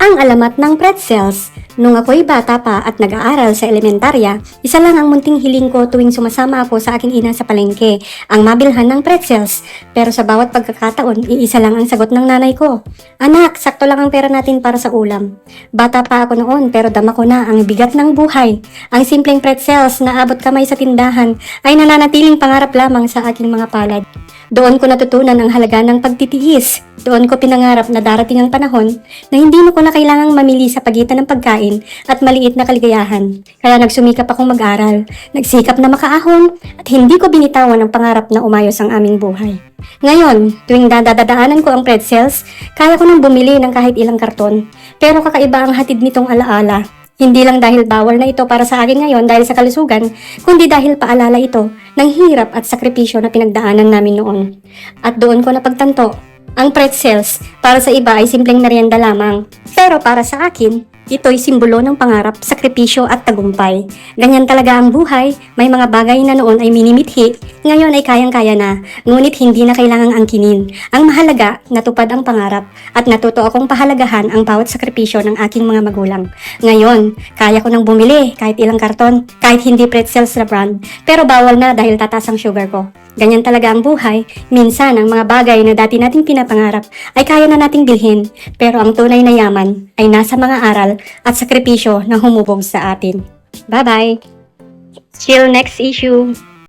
Ang alamat ng pretzels. Nung ako'y bata pa at nag-aaral sa elementarya, isa lang ang munting hiling ko tuwing sumasama ako sa aking ina sa palengke, ang mabilhan ng pretzels. Pero sa bawat pagkakataon, iisa lang ang sagot ng nanay ko. Anak, sakto lang ang pera natin para sa ulam. Bata pa ako noon pero dama ko na ang bigat ng buhay. Ang simpleng pretzels na abot kamay sa tindahan ay nananatiling pangarap lamang sa aking mga palad. Doon ko natutunan ang halaga ng pagtitiis. Doon ko pinangarap na darating ang panahon na hindi mo ko na kailangang mamili sa pagitan ng pagkain at maliit na kaligayahan. Kaya nagsumikap akong mag-aral, nagsikap na makaahon, at hindi ko binitawan ang pangarap na umayos ang aming buhay. Ngayon, tuwing dadadaanan ko ang pretzels, kaya ko nang bumili ng kahit ilang karton. Pero kakaiba ang hatid nitong alaala. Hindi lang dahil bawal na ito para sa akin ngayon dahil sa kalusugan, kundi dahil paalala ito ng hirap at sakripisyo na pinagdaanan namin noon. At doon ko napagtanto, ang pretzels para sa iba ay simpleng merienda lamang. Pero para sa akin, ito'y simbolo ng pangarap, sakripisyo at tagumpay. Ganyan talaga ang buhay, may mga bagay na noon ay minimithi, ngayon ay kayang-kaya na, ngunit hindi na kailangang angkinin. Ang mahalaga, natupad ang pangarap at natuto akong pahalagahan ang bawat sakripisyo ng aking mga magulang. Ngayon, kaya ko nang bumili kahit ilang karton, kahit hindi pretzels na brand, pero bawal na dahil tataas ang sugar ko. Ganyan talaga ang buhay. Minsan, ang mga bagay na dati nating pinapangarap ay kaya na nating bilhin, pero ang tunay na yaman ay nasa mga aral at sakripisyo na humubog sa atin. Bye-bye! Till next issue!